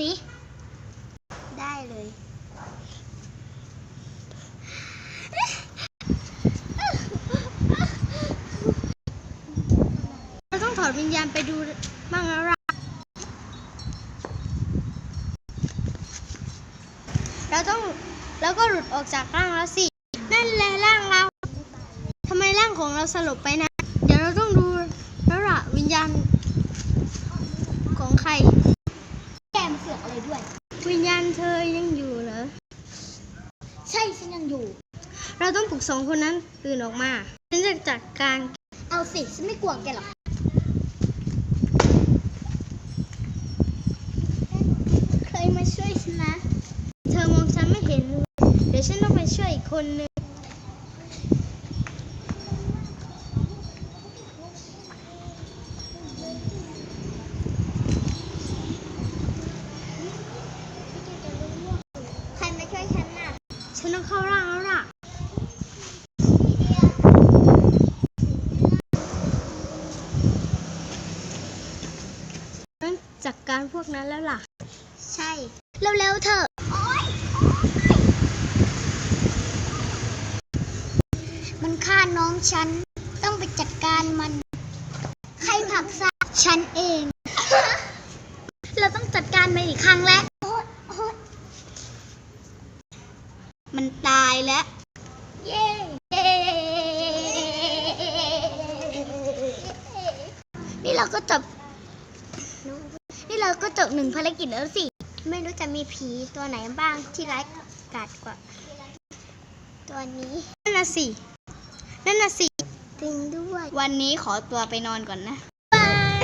สิได้เลย เราต้องถอดวิญญาณไปดูมั่งแล้วล่ะเราต้องแล้วก็หลุดออกจากร่างแล้วสิ นั่นแหละร่างเราทำไมร่างของเราสลบไปนะ เดี๋ยวเราต้องดูแล้วล่ะวิญญาณของใคร แกมนเสือกอะไรด้วย วิญญาณเธอยังอยู่เหรอ ใช่ ฉันยังอยู่ เราต้องปลุกสองคนนั้นตื่นออกมา ฉันจะจัดการเอาสิ ฉันไม่กลัวแกหรอกเคยมาช่วยฉันนะ เธอมองฉันไม่เห็นเลยเดี๋ยวฉันต้องไปช่วยอีกคนนึงใครมาช่วยฉันน่ะ ฉันต้องเข้าร่างแล้วล่ะต้องจัดการพวกนั้นแล้วล่ะ ใช่ เร็วๆเถอะมันฆ่าน้องฉัน ต้องไปจัดการมัน ใครผลักซะฉันเอง เราต้องจัดการมันอีกครั้งแล้วโอ๊ยโอ๊ย มันตายแล้วเย้เย้นี่เราก็จบ นี่เราก็จบหนึ่งภารกิจแล้วสิ ไม่รู้จะมีผีตัวไหนบ้างที่ร้ายกาจกว่า ตัวนี้ นั่นน่ะสิ นั่นน่ะสิจริงด้วย วันนี้ขอตัวไปนอนก่อนนะบาย